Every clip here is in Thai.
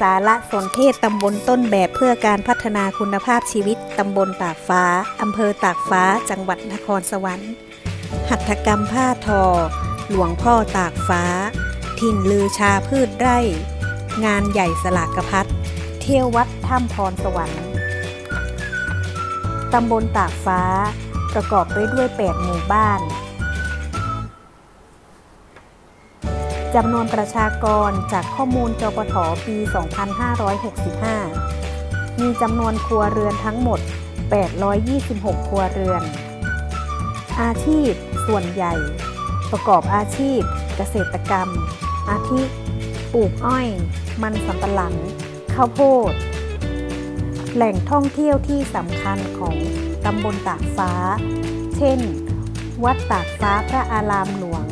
สารสนเทศตำบลต้นแบบเพื่อการพัฒนาคุณภาพชีวิตตำบลตากฟ้า อำเภอตากฟ้า จังหวัดนครสวรรค์ หัตถกรรมผ้าทอ หลวงพ่อตากฟ้า ถิ่นลือชาพืชไร่ งานใหญ่สลากพัด เที่ยววัดถ้ำพรสวรรค์ ตำบลตากฟ้า ประกอบไปด้วย 8 หมู่บ้าน จำนวนประชากรจากข้อมูลจปทปี 2565 มีจำนวนครัวเรือนทั้งหมด 826 ครัวเรือน อาชีพส่วนใหญ่ ประกอบอาชีพ เกษตรกรรม อาทิ ปลูกอ้อย มันสำปะหลัง ข้าวโพด แหล่งท่องเที่ยวที่สำคัญของตำบลตากฟ้า เช่น วัดตากฟ้าพระอารามหลวง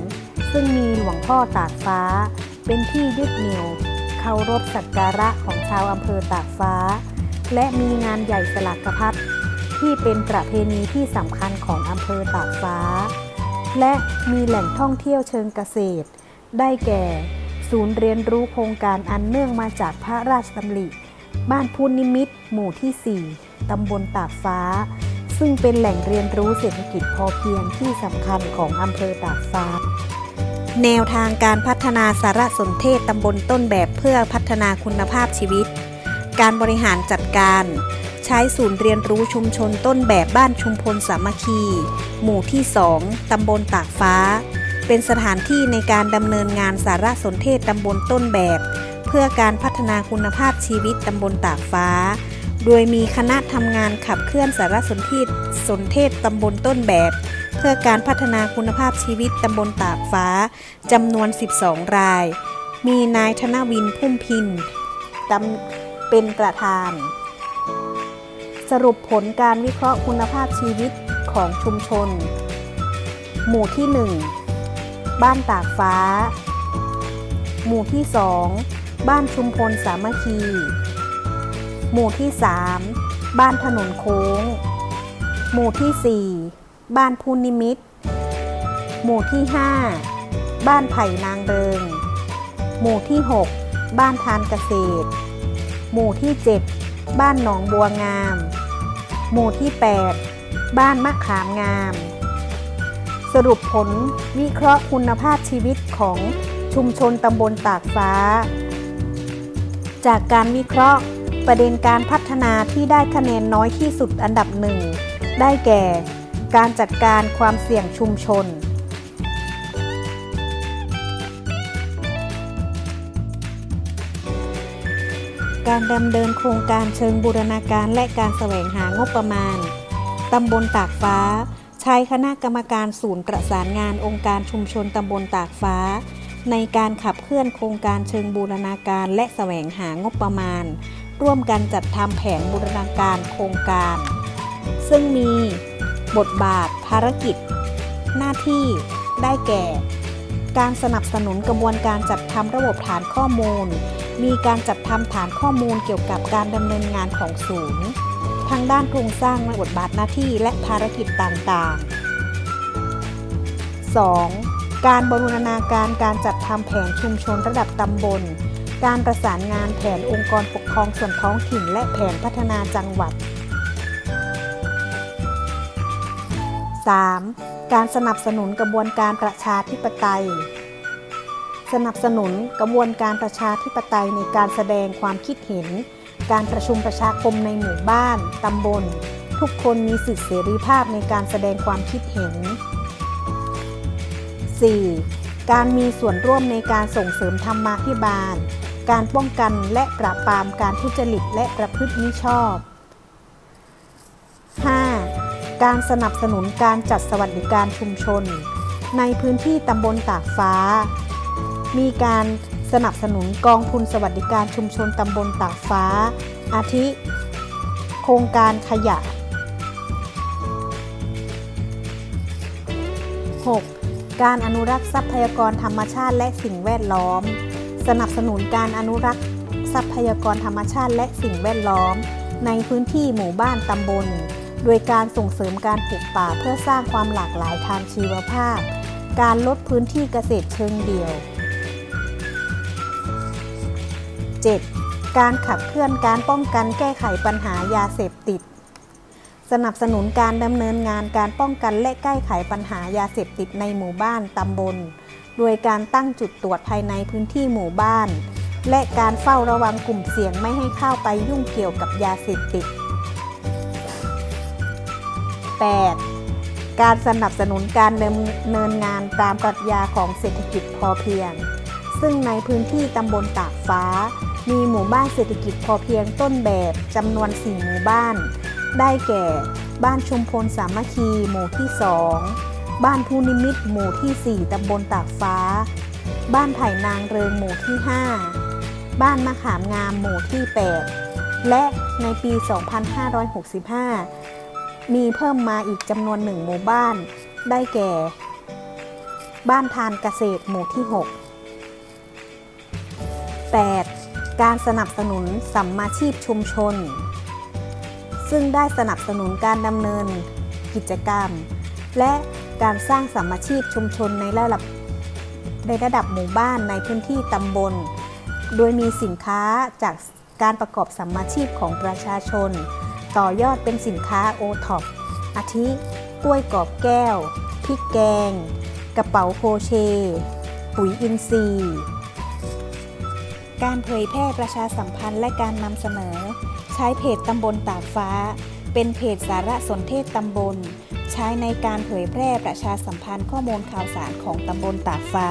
ซึ่งมีหลวงพ่อตากฟ้า เป็นที่ยึดเหนี่ยวเคารพสักการะของชาวอำเภอตากฟ้า และมีงานใหญ่สลักกระพัดที่เป็นประเพณีที่สำคัญของอำเภอตากฟ้า และมีแหล่งท่องเที่ยวเชิงเกษตร ได้แก่ ศูนย์เรียนรู้โครงการอันเนื่องมาจากพระราชดำริ บ้านพูนนิมิตรหมู่ที่ 4 ตำบลตากฟ้า ซึ่งเป็นแหล่งเรียนรู้เศรษฐกิจพอเพียงที่สำคัญของอำเภอตากฟ้า แนวทางการพัฒนาสารสนเทศตำบลต้นแบบเพื่อพัฒนาคุณภาพชีวิต การบริหารจัดการ ใช้ศูนย์เรียนรู้ชุมชนต้นแบบบ้านชุมพลสามัคคี หมู่ที่ 2 ตำบลตากฟ้า เป็นสถานที่ในการดำเนินงานสารสนเทศตำบลต้นแบบ เพื่อการพัฒนาคุณภาพชีวิตตำบลตากฟ้า โดยมีคณะทำงานขับเคลื่อนสารสนเทศสนเทศตำบลต้นแบบ เพื่อการพัฒนาคุณภาพชีวิตตำบลตากฟ้าจำนวน 12 ราย มีนายธนวินพุ่มพินตำเป็นประธาน สรุปผลการวิเคราะห์คุณภาพชีวิตของชุมชน หมู่ที่ 1 บ้านตากฟ้า หมู่ที่ 2 บ้านชุมพลสามัคคี หมู่ที่ 3 บ้านถนนโค้ง หมู่ที่ 4 บ้านพูนิมิต หมู่ที่ 5 บ้านไผ่นางเริง หมู่ที่ 6 บ้านทานเกษตร หมู่ที่ 7 บ้านหนองบัวงาม หมู่ที่ 8 บ้านมะขามงาม สรุปผลวิเคราะห์คุณภาพชีวิตของชุมชนตำบลตากฟ้า จากการวิเคราะห์ประเด็นการพัฒนาที่ได้คะแนนน้อยที่สุดอันดับหนึ่ง ได้แก่ การจัดการความเสี่ยงชุมชน การดำเนินโครงการเชิงบูรณาการและการแสวงหางบประมาณ ตำบลตากฟ้า ใช้คณะกรรมการศูนย์ประสานงานองค์การชุมชนตำบลตากฟ้า ในการขับเคลื่อนโครงการเชิงบูรณาการและแสวงหางบประมาณ ร่วมกันจัดทำแผนบูรณาการโครงการ ซึ่งมี บทบาท ภารกิจ หน้าที่ได้แก่ การสนับสนุนกระบวนการจัดทำระบบฐานข้อมูล มีการจัดทำฐานข้อมูลเกี่ยวกับการดำเนินงานของศูนย์ทางด้านโครงสร้างบทบาทหน้าที่และภารกิจต่างๆ 2. การบรูรณาการการจัดทำแผนชุมชนระดับตำบล การประสานงานแผนองค์กรปกครองส่วนท้องถิ่นและแผนพัฒนาจังหวัด 3. การสนับสนุนกระบวนการประชาธิปไตย สนับสนุนกระบวนการประชาธิปไตยในการแสดงความคิดเห็น การประชุมประชาคมในหมู่บ้าน ตำบล ทุกคนมีสิทธิเสรีภาพในการแสดงความคิดเห็น 4. การมีส่วนร่วมในการส่งเสริมธรรมาภิบาล การป้องกันและปราบปรามการทุจริตและประพฤติมิชอบ 5. การสนับสนุนการจัดสวัสดิการชุมชน ในพื้นที่ตำบลตากฟ้า มีการสนับสนุนกองทุนสวัสดิการชุมชนตำบลตากฟ้า อาทิ โครงการขยะ 6. การอนุรักษ์ทรัพยากรธรรมชาติและสิ่งแวดล้อม สนับสนุนการอนุรักษ์ทรัพยากรธรรมชาติและสิ่งแวดล้อม ในพื้นที่หมู่บ้านตำบล โดยการส่งเสริมการปลูกป่าเพื่อสร้างความหลากหลายทางชีวภาพ การลดพื้นที่เกษตรเชิงเดี่ยว 7. การขับเคลื่อนการป้องกันแก้ไขปัญหายาเสพติด สนับสนุนการดำเนินงานการป้องกันและแก้ไขปัญหายาเสพติดในหมู่บ้านตำบล โดยการตั้งจุดตรวจภายในพื้นที่หมู่บ้าน และการเฝ้าระวังกลุ่มเสี่ยงไม่ให้เข้าไปยุ่งเกี่ยวกับยาเสพติด 8. การสนับสนุนการดำเนินงานตามปรัชญาของเศรษฐกิจพอเพียง ซึ่งในพื้นที่ตำบลตากฟ้า มีหมู่บ้านเศรษฐกิจพอเพียงต้นแบบจำนวน4หมู่บ้าน ได้แก่ บ้านชุมพลสามัคคีหมู่ที่ 2 บ้านภูนิมิตหมู่ที่ 4ตำบลตากฟ้า บ้านไผ่นางเริงหมู่ที่ 5 บ้านมะขามงามหมู่ที่ 8 และในปี 2565 มีเพิ่มมาอีกจำนวนหนึ่งหมู่บ้าน ได้แก่ บ้านทานเกษตรหมู่ที่ 6 8. การสนับสนุนสัมมาชีพชุมชน ซึ่งได้สนับสนุนการดำเนินกิจกรรม และการสร้างสัมมาชีพชุมชนในระดับในระดับหมู่บ้านในพื้นที่ตำบล โดยมีสินค้าจากการประกอบสัมมาชีพของประชาชน ต่อยอดเป็นสินค้าโอท็อปอาทิกล้วยกรอบแก้ว พริกแกง กระเป๋าโครเชต์ปุ๋ยอินทรีย์ การเผยแพร่ประชาสัมพันธ์และการนำเสนอ ใช้เพจตำบลตากฟ้า เป็นเพจสารสนเทศตำบล ใช้ในการเผยแพร่ประชาสัมพันธ์ข้อมูลข่าวสารของตำบลตากฟ้า